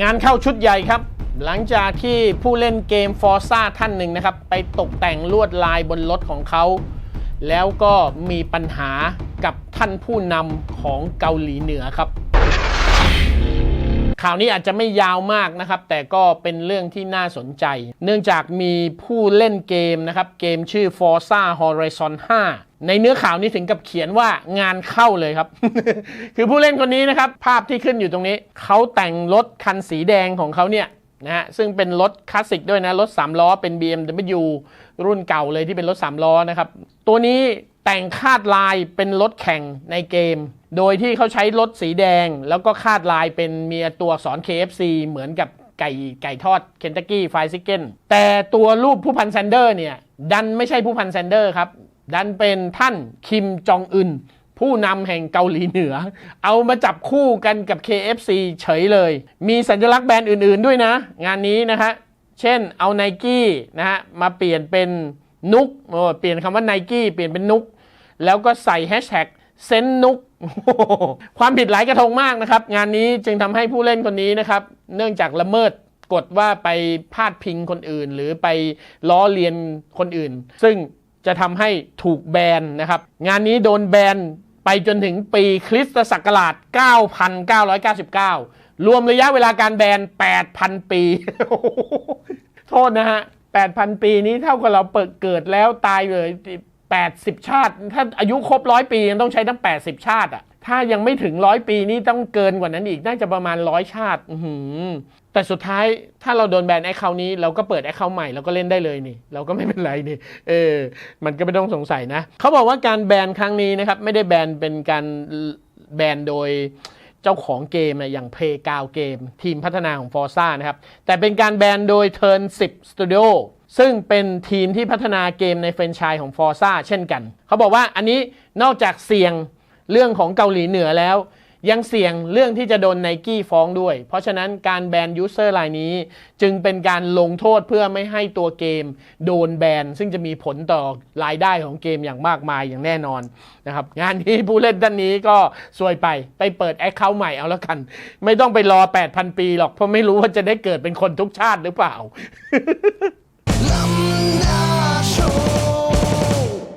งานเข้าชุดใหญ่ครับ หลังจากที่ผู้เล่นเกม f o r ซ่าท่านหนึ่งนะครับ ไปตกแต่งลวดลายบนรถของเขา แล้วก็มีปัญหากับท่านผู้นำของเกาหลีเหนือครับ ข่าวนี้อาจจะไม่ยาวมากนะครับ แต่ก็เป็นเรื่องที่น่าสนใจ เนื่องจากมีผู้เล่นเกมนะครับ เกมชื่อ Forza Horizon 5 ในเนื้อข่าวนี้ถึงกับเขียนว่างานเข้าเลยครับ คือผู้เล่นคนนี้นะครับ ภาพที่ขึ้นอยู่ตรงนี้ เขาแต่งรถคันสีแดงของเขาเนี่ยนะฮะซึ่งเป็นรถคลาสสิกด้วยนะ รถ 3 ล้อเป็น BMW รุ่นเก่าเลยที่เป็นรถ 3 ล้อนะครับ ตัวนี้แต่งคาดลายเป็นรถแข่งในเกม โดยที่เขาใช้รถสีแดงแล้วก็คาดลายเป็นมีตัวสอักษร KFC เหมือนกับไก่ไก่ทอดเคนตักกี้ไฟซิกเก้นแต่ตัวรูปผู้พันแซนเดอร์เนี่ย ดันไม่ใช่ผู้พันแซนเดอร์ครับ ดันเป็นท่านคิมจองอึน ผู้นำแห่งเกาหลีเหนือ เอามาจับคู่กันกับ KFC เฉยเลย มีสัญลักษณ์แบรนด์อื่นๆด้วยนะ งานนี้นะฮะเช่นเอาไนกี้นะฮะมาเปลี่ยนเป็นนุกเปลี่ยนคำว่าไนกี้เปลี่ยนเป็นนุก แล้วก็ใส่แฮชแท็กเซนนุก ความผิดหลายกระทงมากนะครับ งานนี้จึงทำให้ผู้เล่นคนนี้นะครับ เนื่องจากละเมิดกฎว่าไปพาดพิงคนอื่น หรือไปล้อเลียนคนอื่น ซึ่งจะทำให้ถูกแบนนะครับ งานนี้โดนแบนไปจนถึงปีคริสตศักราช 9,999 รวมระยะเวลาการแบน 8,000 ปี โทษนะฮะ 8,000 ปีนี้เท่ากับเราเปิดเกิดแล้วตายเลย 80 ชาติ ถ้าอายุครบร้อยปียังต้องใช้ตั้ง 80 ชาติอะถ้ายังไม่ถึงร้อยปีนี่ต้องเกินกว่านั้นอีกน่าจะประมาณร้อยชาติอืแต่สุดท้ายถ้าเราโดนแบนแอคเคาท์นี้เราก็เปิดแอคเคาท์ใหม่เราก็เล่นได้เลยนี่ เราก็ไม่เป็นไรนี่เออมันก็ไม่ต้องสงสัยนะเขาบอกว่าการแบนครั้งนี้นะครับ ไม่ได้แบนเป็นการแบนโดยเจ้าของเกมนะอย่าง Play กาวเกม ทีมพัฒนาของ Forza นะครับ แต่เป็นการแบนโดย Turn 10 Studio ซึ่งเป็นทีมที่พัฒนาเกมในแฟรนไชส์ของ Forza เช่นกัน เขาบอกว่าอันนี้นอกจากเสี่ยงเรื่องของเกาหลีเหนือแล้ว ยังเสี่ยงเรื่องที่จะโดนไนกี้ฟ้องด้วย เพราะฉะนั้นการแบนยูเซอร์รายนี้ จึงเป็นการลงโทษเพื่อไม่ให้ตัวเกม โดนแบน ซึ่งจะมีผลต่อรายได้ของเกมอย่างมากมายอย่างแน่นอนนะครับงานนี้ผู้เล่นด้านนี้ก็ซวยไปไปเปิดแอคเคาท์ใหม่เอาแล้วกัน ไม่ต้องไปรอ 8,000 ปีหรอกเพราะไม่รู้ว่าจะได้เกิดเป็นคนทุกชาติหรือเปล่า